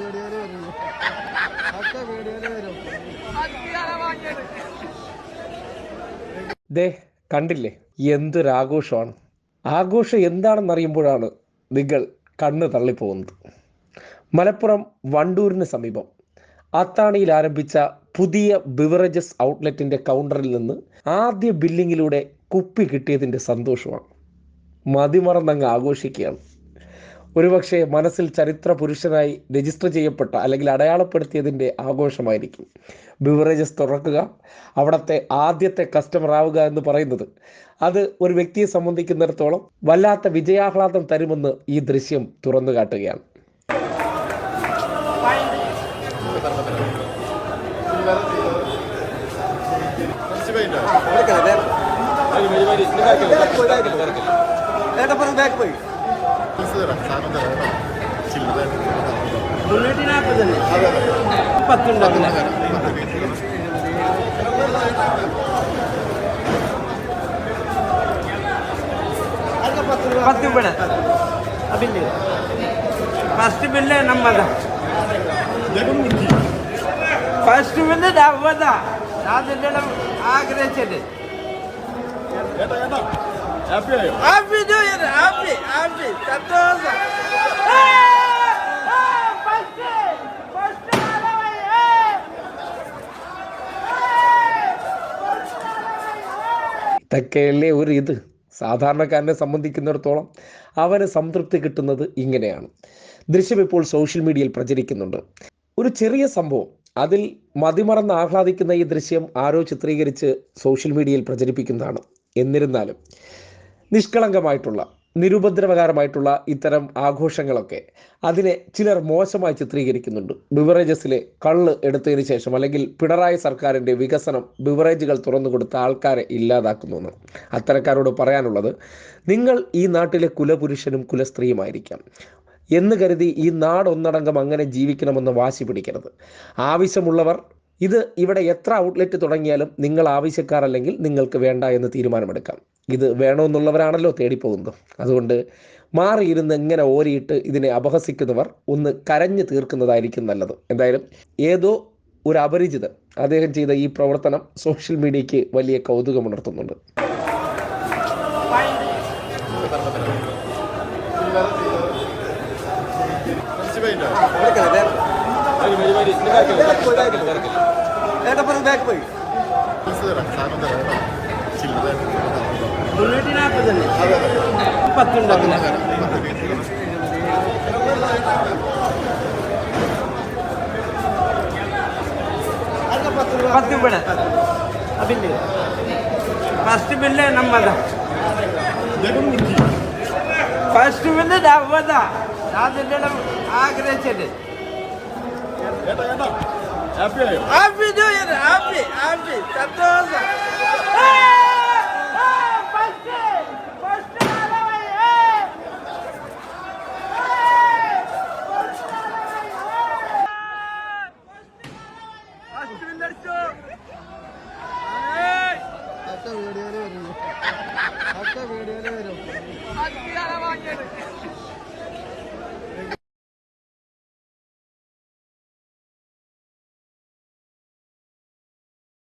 വീഡിയോയിൽ വരും ആഘോഷം വീഡിയോയിൽ വരും ദേ കണ്ടില്ലേ ആഘോഷം നിങ്ങൾ കണ്ണ് തള്ളിപ്പോകുന്നത്. മലപ്പുറം വണ്ടൂരിന് സമീപം അത്താണിയിൽ ആരംഭിച്ച പുതിയ ബിവറേജസ് ഔട്ട്ലെറ്റിന്റെ കൗണ്ടറിൽ നിന്ന് ആദ്യ ബില്ലിങ്ങിലൂടെ കുപ്പി കിട്ടിയതിന്റെ സന്തോഷമാണ്. മതിമറന്നങ്ങ് ആഘോഷിക്കുകയാണ്. ഒരുപക്ഷെ മനസ്സിൽ ചരിത്ര പുരുഷനായി രജിസ്റ്റർ ചെയ്യപ്പെട്ട അല്ലെങ്കിൽ അടയാളപ്പെടുത്തിയതിന്റെ ആഘോഷമായിരിക്കും. ബിവറേജസ് തുറക്കുക അവിടുത്തെ ആദ്യത്തെ കസ്റ്റമർ ആവുക എന്ന് പറയുന്നത്. അത് ഒരു വ്യക്തിയെ സംബന്ധിക്കുന്നിടത്തോളം വല്ലാത്ത വിജയാഹ്ലാദം തരുമെന്ന് ഈ ദൃശ്യം തുറന്നു കാട്ടുകയാണ്. ഏട്ടപ്പുറം ബാക്ക് പോയി മുന്നൂറ്റി നാൽപ്പത് തന്നെ പത്തുണ്ടാകും பத்து பேட பில்லு ஃபஸ்ட்டு பில்லு நம்ம தான் ஃபஸ்ட்டு பில்லு நம்ம தான் நான் ஆகிரேச்சது ഹാപ്പിയായോ happy new year happy happy സന്തോഷം. ഇതൊക്കെയല്ലേ ഒരു ഇത്? സാധാരണക്കാരനെ സംബന്ധിക്കുന്നിടത്തോളം അവന് സംതൃപ്തി കിട്ടുന്നത് ഇങ്ങനെയാണ്. ദൃശ്യം ഇപ്പോൾ സോഷ്യൽ മീഡിയയിൽ പ്രചരിക്കുന്നുണ്ട്. ഒരു ചെറിയ സംഭവം. അതിൽ മതിമറന്ന് ആഹ്ലാദിക്കുന്ന ഈ ദൃശ്യം ആരോ ചിത്രീകരിച്ച് സോഷ്യൽ മീഡിയയിൽ പ്രചരിപ്പിക്കുന്നതാണ്. എന്നിരുന്നാലും നിഷ്കളങ്കമായിട്ടുള്ള നിരുപദ്രവകരമായിട്ടുള്ള ഇത്തരം ആഘോഷങ്ങളൊക്കെ അതിനെ ചിലർ മോശമായി ചിത്രീകരിക്കുന്നുണ്ട്. ബിവറേജസിലെ കള്ള് എടുത്തതിന് ശേഷം അല്ലെങ്കിൽ പിണറായി സർക്കാരിന്റെ വികസനം ബിവറേജുകൾ തുറന്നു കൊടുത്ത ആൾക്കാരെ ഇല്ലാതാക്കുന്നു അത്തരക്കാരോട് പറയാനുള്ളത്. നിങ്ങൾ ഈ നാട്ടിലെ കുലപുരുഷനും കുലസ്ത്രീയുമായിരിക്കാം. എന്ന് കരുതി ഈ നാടൊന്നടങ്കം അങ്ങനെ ജീവിക്കണമെന്ന് വാശി പിടിക്കരുത്. ആവശ്യമുള്ളവർ ഇത് ഇവിടെ എത്ര ഔട്ട്ലെറ്റ് തുടങ്ങിയാലും നിങ്ങൾ ആവശ്യക്കാരല്ലെങ്കിൽ നിങ്ങൾക്ക് വേണ്ട എന്ന് തീരുമാനമെടുക്കാം. ഇത് വേണമെന്നുള്ളവരാണല്ലോ തേടിപ്പോകുന്നത്. അതുകൊണ്ട് മാറിയിരുന്ന് എങ്ങനെ ഓരിയിട്ട് ഇതിനെ അപഹസിക്കുന്നവർ ഒന്ന് കരഞ്ഞു തീർക്കുന്നതായിരിക്കും നല്ലത്. എന്തായാലും ഏതോ ഒരു അപരിചിതൻ അദ്ദേഹം ചെയ്ത ഈ പ്രവർത്തനം സോഷ്യൽ മീഡിയയ്ക്ക് വലിയ കൗതുകമുണർത്തുന്നുണ്ട്. ബാക്ക് പോയി മുന്നൂറ്റി முன்னூற்றி நாற்பது பத்துண்டா பத்து பேட அப்படின்னு ஃபஸ்ட்டு பில்லு நம்ம தான் ஃபஸ்ட்டு பில்லு நம்ம தான் ராஜிடம் ஆகிரேச்சது ஹாப்பி ஹாப்பி ஹாப்பி சந்தோஷம் ഒക്കെ വീഡിയോയിൽ വരും